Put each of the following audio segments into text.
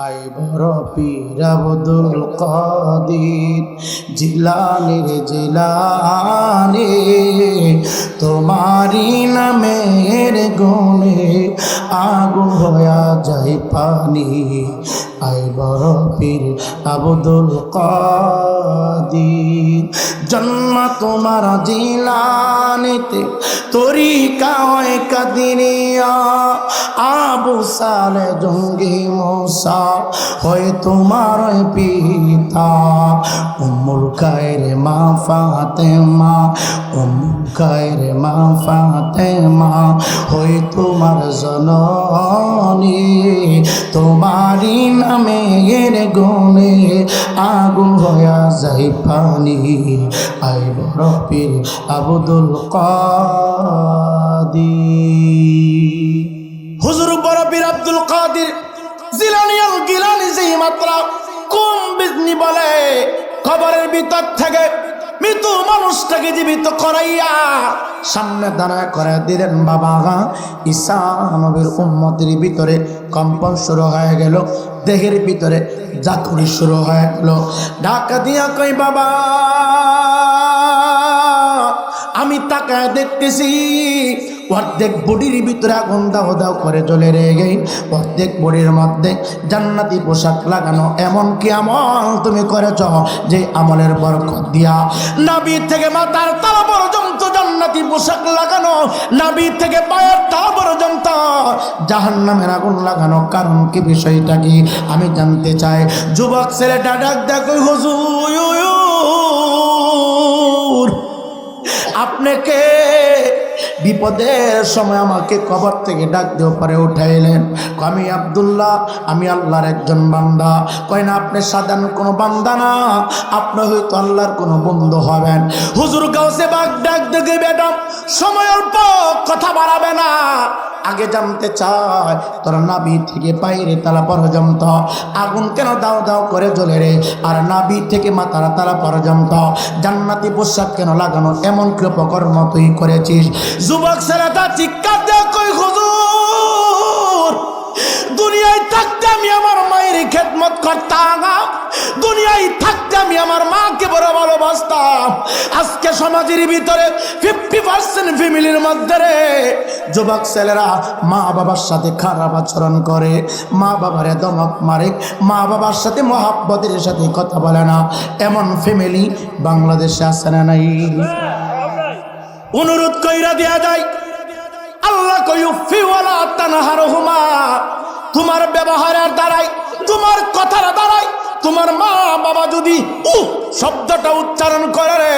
I বড় পীর আব্দুল কাদির। জিলানির জিলানি তোমারি নামের গুণে আগুন হয়া যায় পানি। আই বড় পীর আব্দুল কাদির, জন্ম তোমার জিলানিতে, তরিকা হয় কাদিনিয়া আবু সালে জঙ্গি মোসা হয় তোমার পিতা। উমুল কায়ের মা ফাতে মা উমুল কায়ের মা ফাতে মা হয় তোমার জননী তোমারি নামে এর গুণে আগুন হয়া যাই পানি। আই বড় পীর আবুদুল কাদির। হুজুর বড় পীর আব্দুল কাদির জিলানিয়াল গিলানি যেই মাত্রা কম বিজনি বলে, খবরের ভিতর থেকে মৃত মানুষটাকে জীবিত করাইয়া সামনে দাঁড়ায় করে দিলেন, বাবা ঈসা নবীর উম্মতির ভিতরে কম্পন শুরু হয়ে গেল, দেহের ভিতরে জাতুরি শুরু হয়ে গেল। ঢাকা দিয়া কই বাবা, আমি তাকায় দেখতেছি অর্ধেক বডির ভিতরে আগুন দাও দাও করে জ্বলে রেগে অর্ধেক বডির মধ্যে জান্নাতি পোশাক লাগানো এমন কি আমল তুমি করেছ যে আমলের বরকত দিয়া? নাবি থেকে মাথার তালা পর্যন্ত জান্নাতি পোশাক লাগানো নাবি থেকে পায়ের তালা পর্যন্ত জাহান্নামের আগুন লাগানো। কারণ কি বিষয়টা কি? আমি জানতে চাই। যুবক ছেলেটা ডাক দেখো হুজুর আপনাকে বিপদের সময় আমাকে কবর থেকে ডাক দিয়ে পরে উঠাইলেন। আমি আবদুল্লাহ, আমি আল্লাহর একজন বান্দা। কয়, না, আপনি সাধারণ কোনো বান্দা না। আপনি হয়তো আল্লাহর কোনো বন্ধু হবেন। হুজুর গাউসে বাগ ডাক দেখে বেডম সময় অল্প, কথা বাড়াবে না। আগে জানতে চায়, তোর নাবি থেকে পাইরে তালা পর্যন্ত। আগুন কেন দাও দাও করে জ্বলে রে? আর নাবি থেকে মাথার তালা পর্যন্ত। জান্নাতি পোশাক কেন লাগানো? এমন কৃপকর্ম তুই করেছিস? যুবক ছেলেটা চিৎকার দেখ কই হুজুর! দুনিয়ায় থাকতে আমি আমার মায়ের খেদমত করতাম দুনিয়ায় থাকতে আমি আমার মাকে বড় ভালোবাসতাম। আজকে সমাজের ভিতরে ফিফটি পার্সেন্ট ফ্যামিলির মধ্যে রে যুবক ছেলেরা মা বাবার সাথে খারাপ আচরণ করে মা বাবারে দমক মারে মা বাবার সাথে মহাব্বতের সাথে কথা বলে না। এমন ফ্যামিলি বাংলাদেশে আসে না নাই? অনুরোধ কইরা দেয়া যায় আল্লাহ কইউফিওয়ালা তানহার হুমা তোমার ব্যবহারের দ্বারাই তোমার কথার দ্বারাই তোমার মা বাবা যদি উ শব্দটা উচ্চারণ করে রে,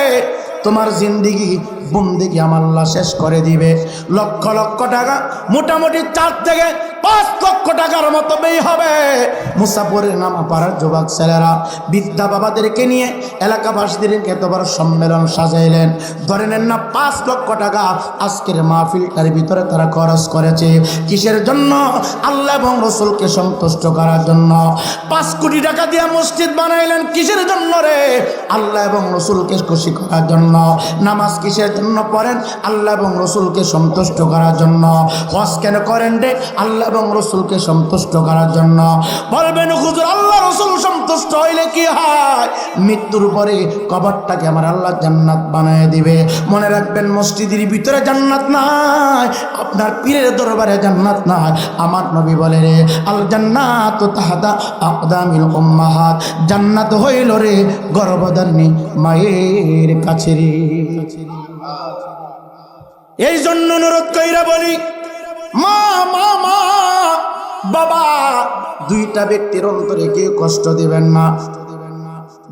তোমার জিন্দিগি বন্দিগি আমার শেষ করে দিবে। লক্ষ লক্ষ টাকা মোটামুটি চার থেকে পাঁচ লক্ষ টাকার মতো ব্যয় হবে। মুসাফরের নামা পাড়ার যুবক ছেলেরা বিদ্যা বাবাদেরকে নিয়ে এলাকাবাসীদেরকে এতবার সম্মেলন সাজাইলেন। ধরে নেন না, পাঁচ লক্ষ টাকা আজকের মাহফিলটার ভিতরে তারা খরচ করেছে। কিসের জন্য? আল্লাহ এবং রসুলকে সন্তুষ্ট করার জন্য। পাঁচ কোটি টাকা দিয়ে মসজিদ বানাইলেন, কিসের জন্য রে? আল্লাহ এবং রসুলকে খুশি করার জন্য। নামাজ কিসের জন্য পড়েন? আল্লাহ এবং রসুলকে সন্তুষ্ট করার জন্য। হজ কেন করেন রে? আল্লাহ এবং রসুলকে সন্তুষ্ট করার জন্য। বলবেন, হুজুর, আল্লাহ রসুল সন্তুষ্ট হইলে কি হয়? মৃত্যুর পরে কবরটাকে আমার আল্লাহ জান্নাত বানায় দিবে। মনে রাখবেন, মসজিদের ভিতরে জান্নাত নাই, আপনার পীরের দরবারে জান্নাত নাই। আমার নবী বলে রে আল জান্নাত তাহাদা আকদামিল উম্মাহাত। জান্নাত হইল রে গর্ভধারিণী মায়ের কাছে রে। এই জন্য অনুরোধ কইরা বলি, মা মা মা বাবা, দুইটা ব্যক্তির অন্তরে কেউ কষ্ট দিবেন না।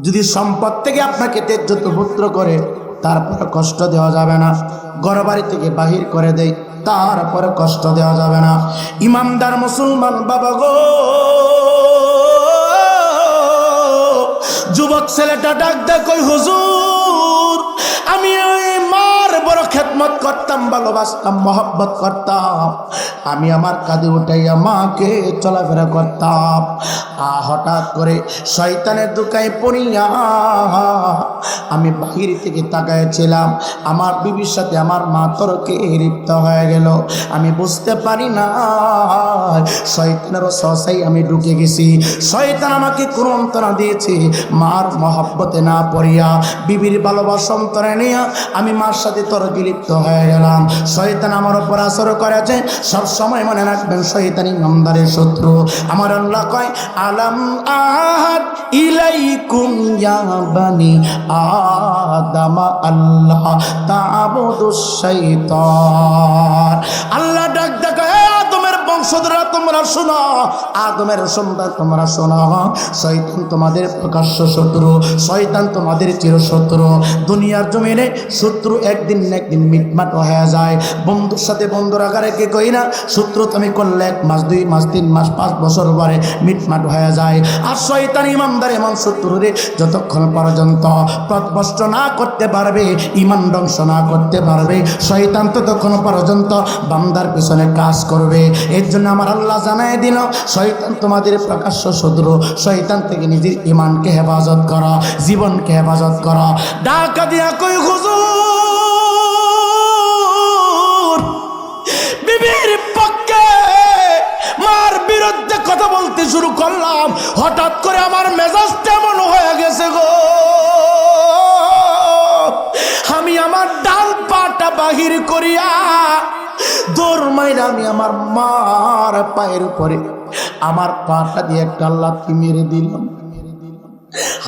যদি সম্পদ থেকে আপনাকে তেজ্যত পুত্র করে তারপরে কষ্ট দেওয়া যাবে না। গড়বাড়ি থেকে বাহির করে দেয় তারপরে কষ্ট দেওয়া যাবে না। ইমামদার মুসলমান বাবা গো, যুবক ছেলেটা ডাক কই হুজুর, আমি বড় খেদমত করতাম, ভালোবাসতাম, মহব্বত করতাম। আমি আমার কাঁধে উঠাইয়া মাকে চলাফেরা করতাম। আ, হঠাৎ করে শয়তানের দোকায় পড়িয়া আমি বাহির থেকে তাকাইছিলাম। আমার বিবির সাথে আমার মা তরকে লিপ্ত হয়ে গেল। আমি বুঝতে পারি না, শয়তানের সসাই আমি ঢুকে গেছি। শয়তান আমাকে কুরন্তনা দিয়েছে। মার মহব্বতে না পড়িয়া, বিবির ভালোবাসা অন্তরে নিয়ে আমি মার সাথে তরকে লিপ্ত হয়ে গেলাম। শয়তান আমার উপর আসর করেছে। সব সময় মনে রাখবেন, শয়তান ইমানদারের শত্রু। আমার আল্লাহ কয়, আলম আহাদ ইলাইকুম ইয়া বানি আদামা আল্লাহ তাবুদুশ শাইতান। আল্লাহ ডাক ডাক বংশধররা তোমরা শোনো, আদমের সন্তান তোমরা শোনো। শয়তান তোমাদের প্রকাশ্য শত্রু, শয়তান তোমাদের চিরশত্রু। দুনিয়ার জমিনে শত্রু একদিন না একদিন মিটমাট হয়ে যায়। বন্ধুর সাথে বন্ধুর আকারে কে কই না? শত্রু তুমি করলে এক মাস, দুই মাস, তিন মাস, পাঁচ বছর পরে মিটমাট হয়ে যায়। আর শয়তান ইমানদার এমন শত্রু রে, যতক্ষণ পর্যন্ত পথভ্রষ্ট না করতে পারবে, ইমান ধ্বংস না করতে পারবে, শয়তান ততক্ষণ পর্যন্ত বান্দার পিছনে কাজ করবে। এর আমার আল্লাহ জানাই দিল, শয়তান তোমাদের প্রকাশ্য শত্রু, শয়তান থেকে নিজের ইমানকে হেফাজত করা, জীবনকে হেফাজত করা। ডাকা দিয়া কই হুজুর, বিবির পক্ষে মার বিরুদ্ধে কথা বলতে শুরু করলাম, হঠাৎ করে আমার মেজাজ তেমন হয়ে গেছে গো? আমি আমার ডান পাটা বাহির করিয়া দৌড় মাইরা আমি আমার মার পায়ের উপরে, আমার পাটা দিয়ে একটা লাথি মেরে দিলাম।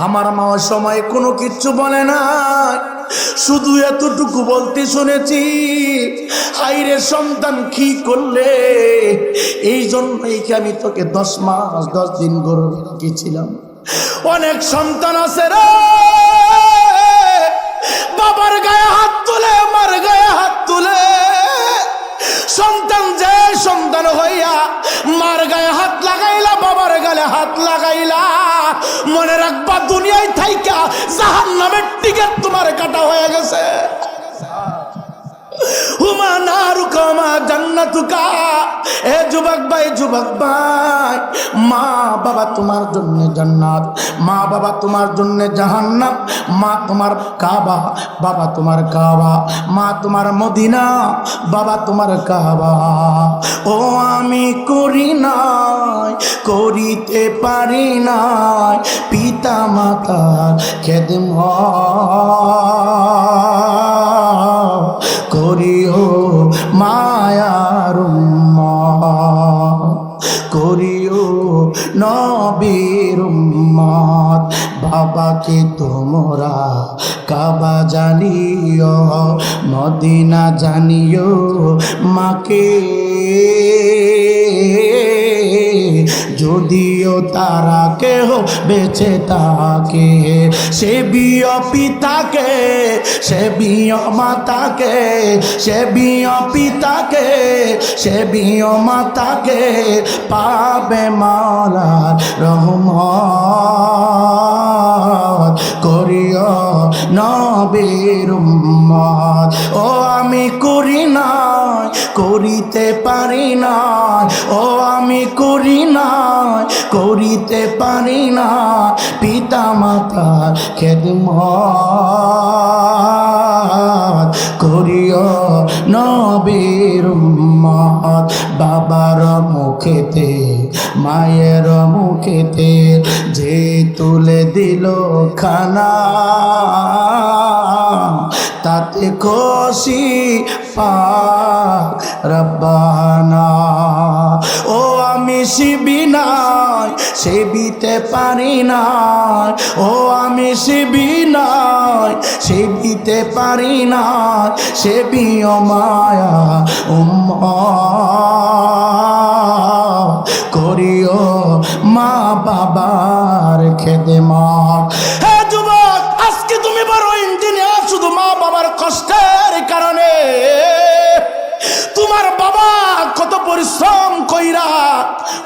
আমার মা সময় কোনো কিচ্ছু বলে না, শুধু এতটুকু বলতে শুনেছি হাইরে সন্তান, কি করলে? এই জন্যই কি আমি তোকে দশ মাস, দশ দিন গরু রেখেছিলাম। অনেক সন্তান আছে রে, বাবার গায়ে হাত সন্তান যে সন্তান হইয়া মার গায়ে হাত লাগাইলা, বাবার গালে হাত লাগাইলা, মনে রাখবা দুনিয়ায় থাইকা জাহান নামের টিকিট তোমার কাটা হয়ে গেছে। হুমা নারুকা মা জান্নাতুকা এ যুবক ভাই যুবক ভাই, মা বাবা তোমার জন্য জান্নাত, মা বাবা তোমার জন্য জাহান্নাম, মা তোমার কাবা, বাবা তোমার কাবা, মা তোমার মদিনা, বাবা তোমার কাবা। ও আমি করি নাই, করিতে পারি নাই পিতা মাতার খেদম করিও মায়ার করিও নবীর উম্মত। বাবাকে তোমরা কাবা জানিও মদিনা জানিও মাকে যদিও তারা কেহ বেঁচে তাকে সে বিয় পিতাকে, সে বিয় মাতাকে, সে বিয় পিতাকে, সে বিয় মাতাকে পাবে মালার করিও নবীর উম্মত। ও, আমি করি নাই, করিতে পারি না ও, আমি করি নাই, করিতে পারি না পিতা মাতা খেদম করিও নবীর উম্মত। বাবার মুখেতে, মায়ের মুখেতে যে তুলে দিল খানা, তাতে খুশি পাক রব্বানা। ও আমি শিবি নাই সেবিতে পারি নাই। ও আমি শিবি নাই সেবিতে পারি নাই সেবি মায়া উম্মা করিও মা বাবার খেদে মা হে যুবক, আজকে তুমি বড় ইঞ্জিনিয়ার শুধু মা বাবার কষ্টের কারণে। তোমার বাবা কত পরিশ্রম কইরা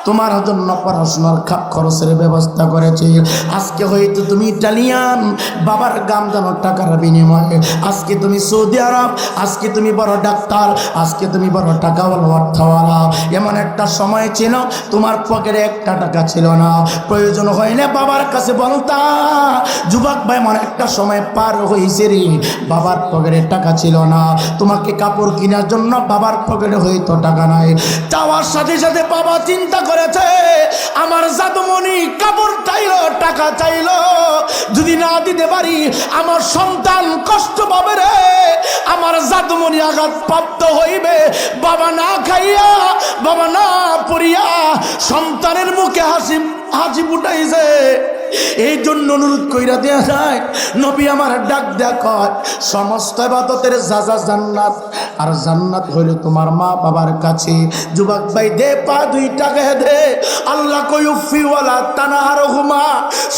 তোমার জন্য পড়াশোনার খা- খরচের ব্যবস্থা করেছে। আজকে হয়তো তুমি ইটালিয়ান, বাবার গাম জানো টাকার বিনিময়ে। আজকে তুমি সৌদি আরব, আজকে তুমি বড় ডাক্তার, আজকে তুমি বড় টাকাওয়ালা অর্থওয়ালা। এমন একটা সময় ছিল, তোমার পকেটে একটা টাকা ছিল না। প্রয়োজন হইলে বাবার কাছে বলতা। যুবক ভাই, এমন একটা সময় পার হয়েছে রে। বাবার পকেটে টাকা ছিল না। তোমাকে কাপড় কেনার জন্য বাবার পকেটে হয়তো টাকা নাই। চাওয়ার সাথে সাথে বাবা চিন্তা করেছে, আমার জাদুমণি কাপড় চাইলো, টাকা চাইলো। যদি না দিতে পারি, আমার সন্তান কষ্ট পাবে রে। আমার জাদুমণি আঘাত প্রাপ্ত হইবে। বাবা না খাইয়া, বাবা না পড়িয়া, সন্তানের মুখে হাসি হাসি ফুটাইছে। এই জন্য অনুরোধ কইরা দেয়া যায়, নবী আমার ডাক কয়, সমস্ত বাদতের যাজা জান্নাত, আর জান্নাত হইল তোমার মা বাবার কাছে। যুবক ভাই, দে পা দুই টাকা দে। আল্লাহ কয়ুফিওয়ালা তানাহার হুমা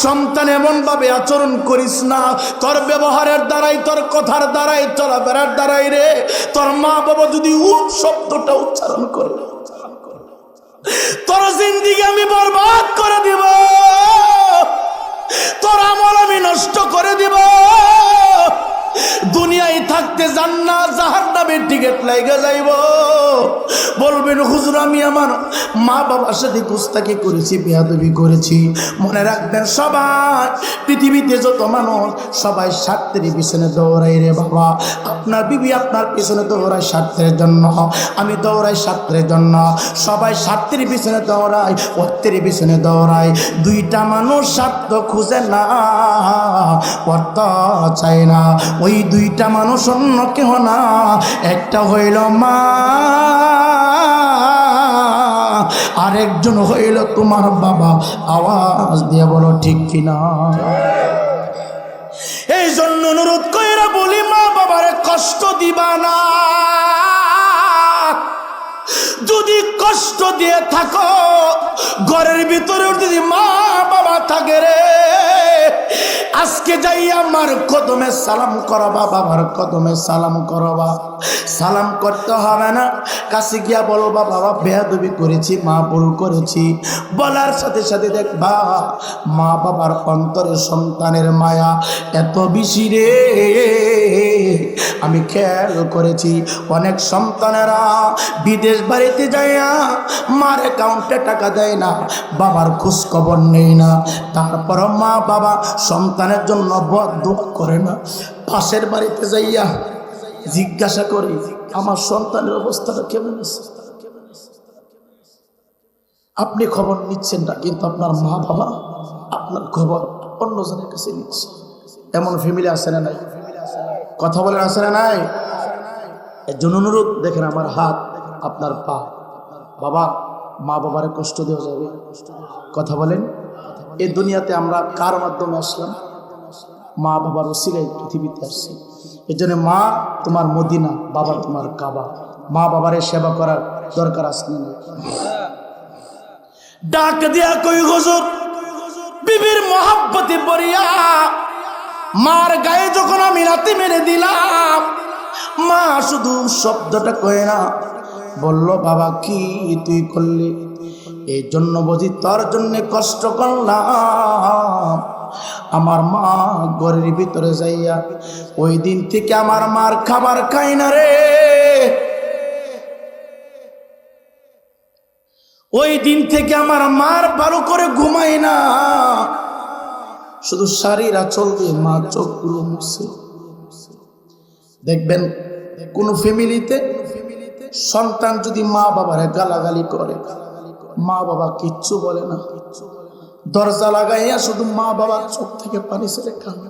সন্তান এমন ভাবে আচরণ করিস না। তোর ব্যবহারের দ্বারাই, তোর কথার দ্বারাই, চলাফেরার দ্বারাই রে। তোর মা বাবা যদি উপ শব্দটা উচ্চারণ করে, তোর জিন্দিগি আমি বরবাদ করে দিব। তোর আমল আমি নষ্ট করে দিব। দুনিয়ায় থাকতে জান্না জাহার নামের টিকিট লাইগে যাইব। বলবেন, হুজুর, আমি আমার মা বাবার সাথে কুস্তাকি করেছি, বেয়াদবি করেছি। মনে রাখবেন সবাই, পৃথিবীতে যত মানুষ, সবাই স্বার্থের পিছনে দৌড়াই রে বাবা। আপনার বিবি আপনার পিছনে দৌড়ায় স্বার্থের জন্য। আমি দৌড়াই স্বার্থের জন্য। সবাই স্বার্থের পিছনে দৌড়াই অর্থের পিছনে দৌড়াই দুইটা মানুষ স্বার্থ খুঁজে না, অর্থ চায় না। ওই দুইটা মানুষ অন্য কেহ না। একটা হইল মা, আরেকজন হইল তোমার বাবা। আওয়াজ দিয়ে বলো, ঠিক কিনা? এই জন্য অনুরোধ কইরা বলি, মা বাবারে কষ্ট দিবা না। যদি কষ্ট দিয়ে থাকো, ঘরের ভিতরে যদি মা বাবা থাকে রে আজকে যাই আমার কদমে সালাম করবা, বাবার কদমে সালাম করবা। সালাম করতে হবে না। কাছে গিয়া বলবা বাবা বেয়াদবি করেছি, মা ভুল করেছি। বলার সাথে সাথে দেখবা, মা বাবার অন্তরে সন্তানের মায়া এত বেশি রে। আমি খেয়াল করেছি, অনেক সন্তানেরা বিদেশ বাড়িতে যাইয়া মার অ্যাকাউন্টে টাকা দেয় না, বাবার খোঁজ খবর নেই না। তারপর মা বাবা সন্তানের জন্য বদুয়া করে না। পাশের বাড়িতে যাইয়া জিজ্ঞাসা করি, আমার সন্তানের অবস্থাটা কেমন আছে? আপনি খবর নিচ্ছেন না, কিন্তু আপনার মা বাবা আপনার খবর অন্যজনের কাছে নিচ্ছে। এমন ফ্যামিলি আছে না নাই? কথা বলেন, আছে না নাই? এর জন্য অনুরোধ, দেখেন আমার হাত, আপনার পা বাবা মা বাবারে কষ্ট দেওয়া যাবে। কথা বলেন এই দুনিয়াতে আমরা কার মাধ্যমে আসলাম? মা বাবার ওসিলে পৃথিবীতে আসছি। এই জন্য মা তোমার মদিনা, বাবা তোমার কাবা। মা বাবারে সেবা করার দরকার নাই? ডাক দিয়া কই হুজুর, বিবির মহাব্বতে পড়িয়া মার গায়ে যখন আমি রাতে মেরে দিলাম, মা শুধু শব্দটা কয়ে না, বলল, বাবা, কি তুই করলি? এই জন্য বুঝি তোর জন্য কষ্ট করলাম। আমার মা ঘরের ভিতরে যাইয়া ওই দিন থেকে আমার মার খাবার খাই না রে। ওই দিন থেকে আমার মার ভালো করে ঘুমাই না। শুধু শাড়ির আচল দিয়ে মা চোখগুলো মুছে। দেখবেন কোন ফ্যামিলিতে সন্তান যদি মা বাবারে গালাগালি করে মা বাবা কিচ্ছু বলে না। দরজা লাগাইয়া শুধু মা বাবার চোখ থেকে পানি ছেড়ে কান্দে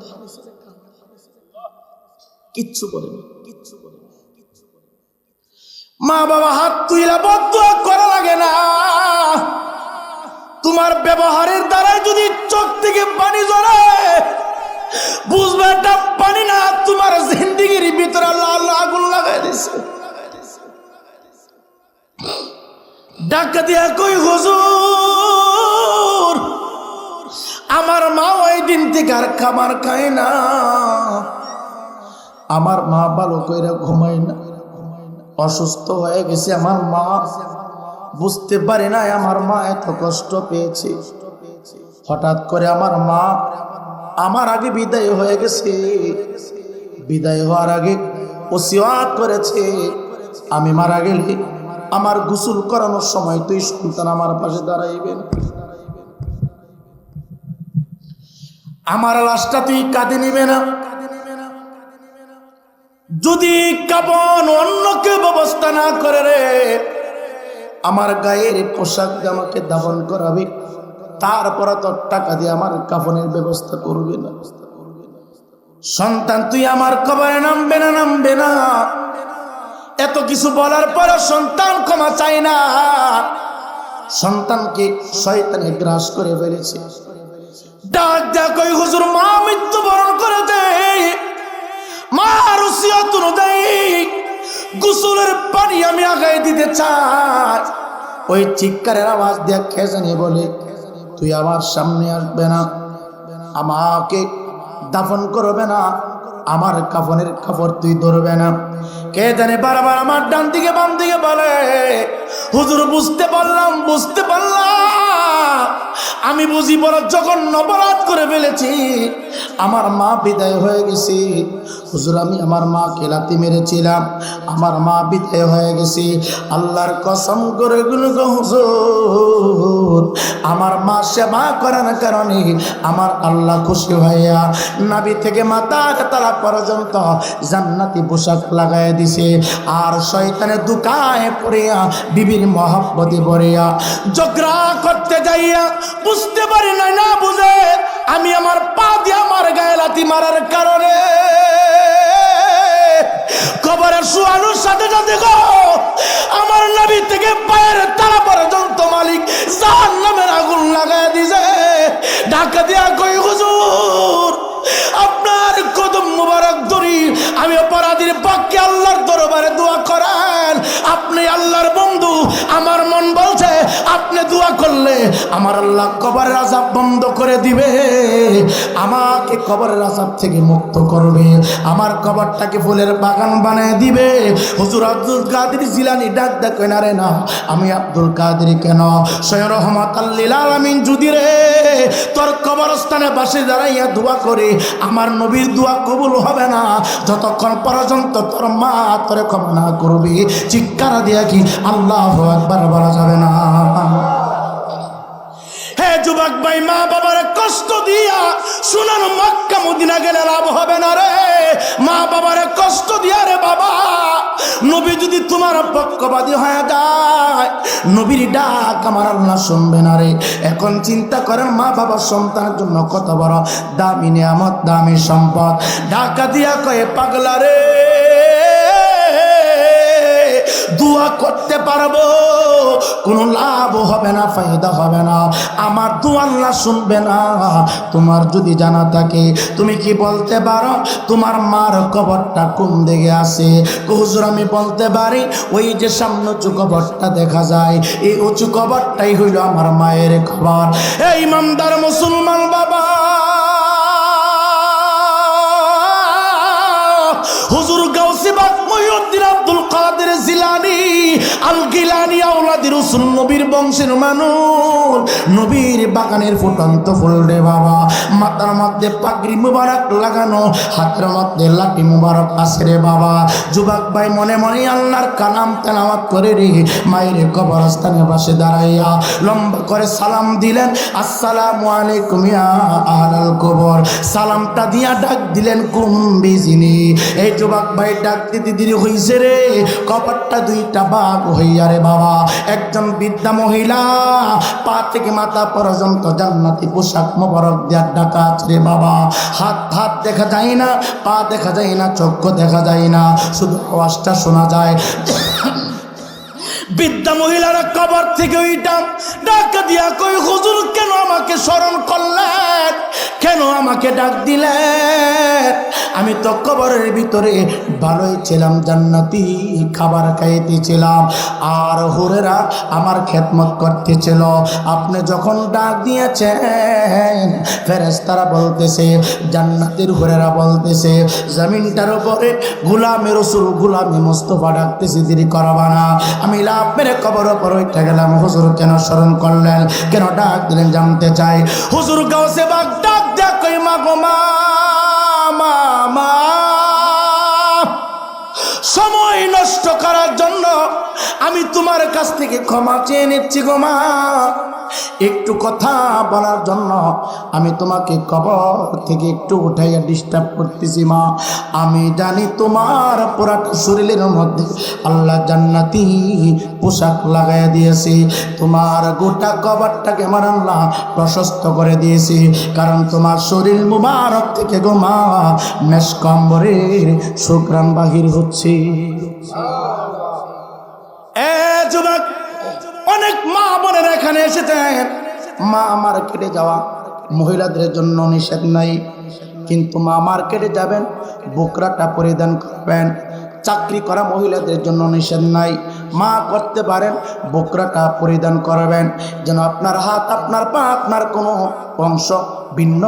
কিচ্ছু বলে না। কিচ্ছু মা বাবা হাত তুইলা বদুয়া করা লাগে না। তোমার ব্যবহারের দ্বারাই যদি চোখ থেকে পানি ঝরে, বুঝবে এটা পানি না, তোমার জিন্দিগির ভিতরে আল্লাহ আল্লাহ আগুন লাগাই দিছে। ডাকা দিয়া কই, হুজুর, আমার মা ওই দিন থেকে আর খাবার খায় না। আমার মা ভালো কইরা ঘুমায় না। অসুস্থ হয়ে গেছে আমার মা। বুঝতে পারে না আমার মা এত কষ্ট পেয়েছে। হঠাৎ করে আমার মা, আমার আগে বিদায় হয়ে গেছে। বিদায় হওয়ার আগে ওসিয়াত করেছে। আমি মারা গেলে আমার গোসল করানোর সময় তুই সন্তান আমার পাশে দাঁড়াইবেন। আমার লাশটা তুই কাঁদে নিবে না। যদি কাপন অন্য কেউ ব্যবস্থা না করে রে, আমার গায়ের পোশাক আমাকে দাফন করাবে, তারপরে তোর টাকা দিয়ে আমার কাফনের ব্যবস্থা করবে না। সন্তান, তুই আমার কবরে নামবে না নামবে না। এত কিছু বলার পর সন্তান ক্ষমা চাই না। সন্তানকে শয়তানে গ্রাস করে ফেলেছে। ডাক ডাক ওই হুজুর, মা মৃত্যুবরণ করে দেয় মা রুসিয়ত অনুযায়ী গোসলের পানি আমি আগায় দিতে চাই। ওই চিৎকারের আওয়াজ দিয়ে খেজানি বলে, তুই আমার সামনে আসবে না। আমাকে দাফন করবে না। আমার কাফনের কাপড় তুই ধরবে না। কে জানে বারবার আমার ডান দিকে বাম দিকে বলে? হুজুর, বুঝতে পারলাম বুঝতে পারলাম। আমি বুঝি বড় যখন অপরাধ করে ফেলেছি। আমার মা বিদায় হয়ে গেছে। হুজুর, আমি আমার মা লাতি মেরেছিলাম। আমার মা বিদায় হয়ে গেছে। আল্লাহর কসম করে গুলো হুজুর, আমার মা সেবা করার কারণে আমার আল্লাহ খুশি হইয়া নাবি থেকে মাথা তারা পর্যন্ত জান্নাতি পোশাক লাগাই দিছে। আর শয়তানের দুকায় পড়িয়া, বিবির মহাব্বতে পড়িয়া জগরা করতে যাইয়া বুঝতে পারি নাই, না বুঝে। আমি আমার পা দিয়ে আমার গায়ে লাথি মারার কারণে কবরের শুয়ানোর সাথে সাথে গো, আমার নবী থেকে পায়ের তারা পর্যন্ত মালিক জাহান নামের আগুন লাগাই দিছে। ঢাকা দিয়া কই, হুজুর, আপনার কদম মুবারক ধরি, আমি অপরাধীর পক্ষে আল্লাহর দরবারে দোয়া করেন। আপনি আল্লাহর আমার মন বলছে, আপনি দোয়া করলে আমার আল্লাহ কবরের আজাব বন্ধ করে দিবে। আমাকে কবরের আজাব থেকে মুক্ত করবে। আমার কবরটাকে ফুলের বাগান বানিয়ে দিবে। হুজুর আব্দুল কাদের জিলানি ডাক দেখে না রে না, আমি আব্দুল কাদের কেন? সৈয় রহমত আল্লিল আলামিন যদি রে তোর কবরস্থানে বাসে দাঁড়াইয়া দোয়া করে, আমার নবীর দোয়া কবুল হবে না। যতক্ষণ পর্যন্ত তোর মা তোরে ক্ষমা না করবি, চিৎকার দিয়া কি, আল্লাহ একবার বলা যাবে না। যুবক ভাই, মা বাবার কষ্ট দিয়া শুনান মক্কা মদিনা গেলে লাভ হবে না রে। মা বাবার কষ্ট দিয়া রে বাবা, নবী যদি তোমার পক্ষবাদী হয়ে যায়, নবীর ডাক আমার আল্লাহ শুনবে না রে। এখন চিন্তা করেন, মা বাবার সন্তানের জন্য কত বড় দামি নিয়ামত, দামি সম্পদ। ঢাকা দিয়া কয়ে, পাগলা রে। দোয়া করতে পারব, কোনো লাভ হবে না, ফায়দা হবে না। আমার দোয়া আল্লাহ শুনবে না। তোমার যদি জানা থাকে, তুমি কি বলতে পারো? তোমার মার কবরটা কোন দিকে আছে? হুজুর, আমি বলতে পারি, ওই যে সামনে উঁচু কবরটা দেখা যায়। এই উঁচু কবরটাই হইল আমার মায়ের খবর এই ইমামদার মুসলমান বাবা, হুজুর রসুল নবীর বংশের মানুষ। নবীর বাগানের ফুটন্ত ফুল রে বাবা, মাথার মধ্যে পাগড়ি মুবারক লাগানো, হাতের মধ্যে লাঠি মুবারক আছে রে বাবা। যুবক ভাই, মনে মনে আল্লাহর কালাম তেলাওয়াত করে রে, মায়ের কবরস্থানের পাশে দাঁড়াইয়া লম্বা করে সালাম দিলেন, আসসালামু আলাইকুম ইয়া কবর। সালামটা দিয়া ডাক দিলেন কুম্বিজিনী এই যুবক ভাই ডাক দিতে দেরি হইছে রে কপারটা দুইটা বাঘ হইয়া রে বাবা, একজন বিদ্যা মহিলা পা থেকে মাথা পর্যন্ত জান্নাতি পোশাক মোবারক দেওয়ার ডাকা আছে বাবা। হাত হাত দেখা যায় না, পা দেখা যায় না, চক্ষু দেখা যায় না, শুধু আওয়াজটা শোনা যায়। বিদ্যা মহিলারা কবর থেকে ওইটাম ডাক দিয়া কই হুজুর, কেন আমাকে স্মরণ করলেন? কেন আমাকে ডাক দিলেন? আমি তো কবরের ভিতরে ভালোই ছিলাম, জান্নাতি খাবার খাইতেছিলাম। আর হুরেরা আমার খেদমত করতেছিল। আপনি যখন ডাক দিয়েছেন ফেরেস্তারা বলতেছে, জান্নাতের হুরেরা বলতেছে, জমিনটার উপরে গুলামে রসুল, গুলামে মুস্তফা ডাকতেছে, দেরি করবা না। আমি লাভ মেরে কবর ওপর গেলাম। হুজুর কেন স্মরণ করলেন? কেন ডাক দিলেন জানতে চাই? হুজুর গাছে বাগ ডাক দেখ মা মা মা মা। সময় নষ্ট করার জন্য আমি তোমার কাছ থেকে ক্ষমা চেয়ে নিচ্ছি গো মা। একটু কথা বলার জন্য আমি তোমাকে কবর থেকে একটু উঠাইয়া ডিস্টার্ব করতেছি মা। আমি জানি তোমার পুরাটা শরীরের মধ্যে আল্লাহ জান্নাতি পোশাক লাগাইয়া দিয়েছে। তোমার গোটা কবরটাকে আমার আল্লাহ প্রশস্ত করে দিয়েছে। কারণ তোমার শরীর মুবারক থেকে গো মা, মেষ কম্বরের শুক্রান বাহির হচ্ছে। যুবক, অনেক মা বোনের এখানে এসেছেন। মা মার্কেটে যাওয়া। মহিলাদের জন্য নিষেধ নাই। কিন্তু মা মার্কেটে যাবেন, বোকরাটা পরিধান করবেন। চাকরি করা মহিলাদের জন্য নিষেধ নাই। মা করতে পারেন, বুকরাটা পরিধান করবেন। যেন আপনার হাত, আপনার পা, আপনার কোনো অংশ ভিন্ন,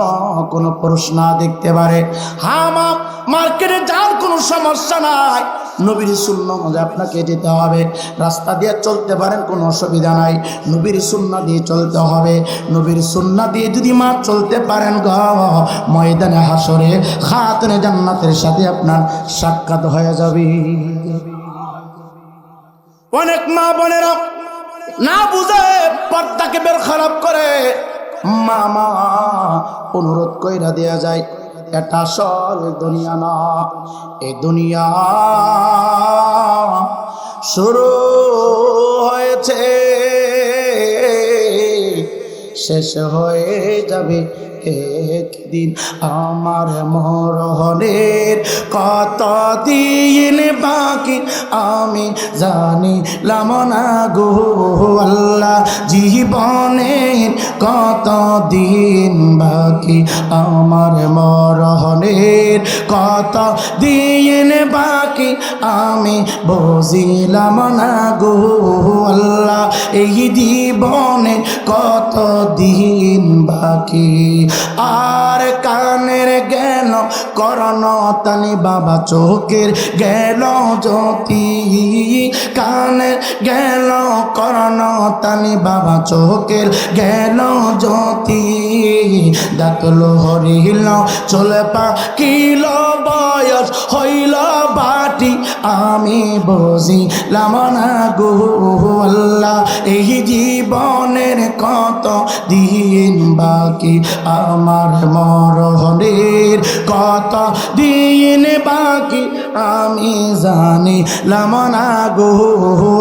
কোনো পুরুষ না দেখতে পারে। হা মা, মার্কেটে যাওয়ার কোনো সমস্যা নাই। নবীর শূন্য আপনাকে যেতে হবে। রাস্তা দিয়ে চলতে পারেন, কোনো অসুবিধা নাই। নবীর শূন্য দিয়ে চলতে হবে। নবীর শূন্য দিয়ে যদি মা চলতে পারেন গ, ময়দানে হাসরে খাতনে জান্নাতের সাথে আপনার সাক্ষাৎ হয়ে যাবে। অনেক মা বোনেরা না বুঝে পর্দাকে বের খারাপ করে। মা মা, অনুরোধ কইরা দেয়া যায়, এটা আসল দুনিয়া না। এ দুনিয়া শুরু হয়েছে, শেষ হয়ে যাবে একদিন আমার মরহনের কত দিন বাকি আমি জানিলাম না গো আল্লাহ, জীবনের কত দিন বাকি আমার মরহনের কত দিন বাকি আমি বুঝিলাম না গো আল্লাহ, এই জীবনে কত দিন বাকি আর কানের গেল করণ তানি বাবা চোখের গেল জ্যোতি। কানের গেল করণ তানি বাবা চোখের গেল জ্যোতি। দাঁতল হরিল, চলে পাকিল বয়স হইল বাটি আমি বুঝিলাম না গো আল্লাহ। এই জীবনের কত দিন বাকি? আমার মরহনের কত দিন বাকি? আমি জানি লামনা গো,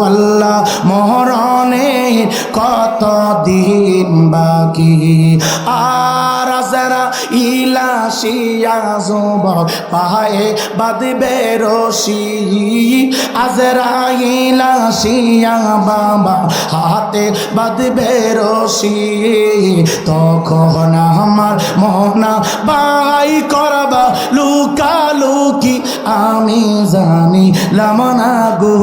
আল্লাহ মরণের কত দিন বাকি। আর যারা ইলাশিয়া যুবক পায়ে বাঁধবে রশি আজরা ইলাশিয়া বাবা হাতে বাঁধবে রশি, তখন আমার মনা বাই করবা, লুকা লুকি আমি জানি লামনা গো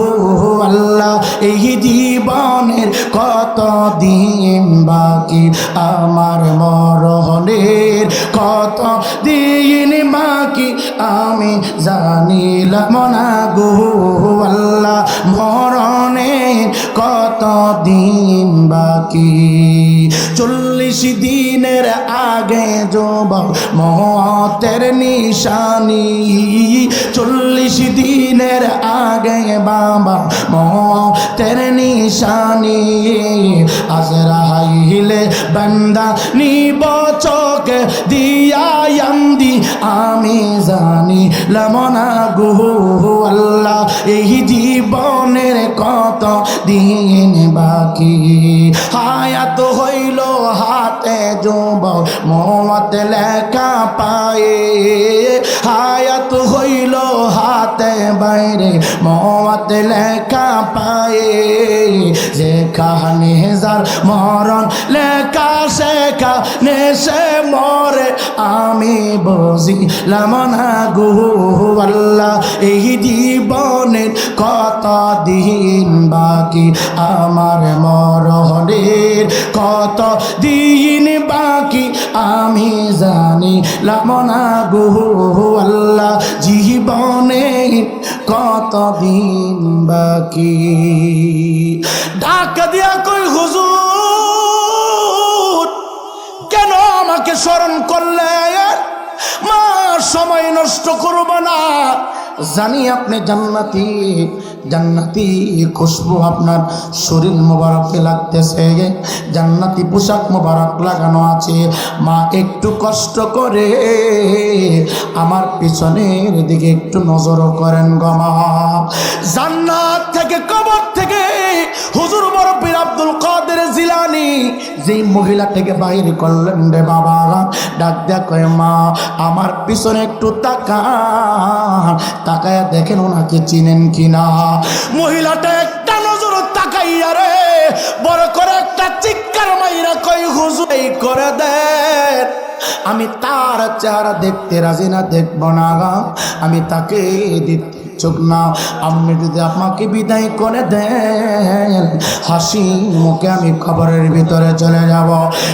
আল্লাহ, এই জীবনের কত দিন বাকি? আমার মরহনের কত দিন বাকি? আমি জানি না গো আল্লাহ, মরণের কত দিন বাকি? চল্লিশ দিনের আগে যুবক মতের নিশানি। চল্লিশ দিনের আগে বাবা মতের নিশানি। আজরাইলে বান্দা নিব চোখে দিয়ায়ান্দি আমি জানি লামনা গো আল্লাহ, এই জীবনের কত দিন বাকি। হায়াত হইল হাতে যুব মত লেখা পায়ে। হায়াত হইল হাতে বাইরে মত লেখা পায়ে। যে কাহানে যার মরণ লেখা শেখা নেশে মরে। আমি বুঝিলাম না গো আল্লাহ, এই জীবনের কত দিন বাকি? আমার মরণের কত দিন বাকি আমি জানি লামনা গো আল্লাহ, জীবনে কত দিন বাকি। ঢাকা দিয়া কই, হুজুর, কেন আমাকে স্মরণ করলে? মা, সময় নষ্ট করব না। জানি আপনি জান্নাতি। জান্নাতি খুশবু আপনার শরীর মোবারকে লাগতেছে। জান্নাতি পোশাক মোবারক লাগানো আছে। মা, একটু কষ্ট করে আমার পিছনের দিকে একটু নজরও করেন গমা জান্নাত থেকে, কবর থেকে হুজুর বরফির আব্দুল কাদের জিলানি যেই মহিলা থেকে বাইরে করলেন রে বাবা, ডাক কয়ে, মা, আমার পিছনে একটু তাকা তাকায়া দেখেন ওনাকে চিনেন কিনা। মহিলাটা একটা নজর তাকাইয়া রে, বড় করে একটা চিৎকার মাইরা কই হুজুর, এই করে দেন। আমি তার চেহারা দেখতে রাজি না, দেখব না আমি তাকে দিতে চোখ না। আপনি যদি আমাকে বিদায় করে দেন, হাসি মুখে আমি খবরের ভিতরে চলে যাব।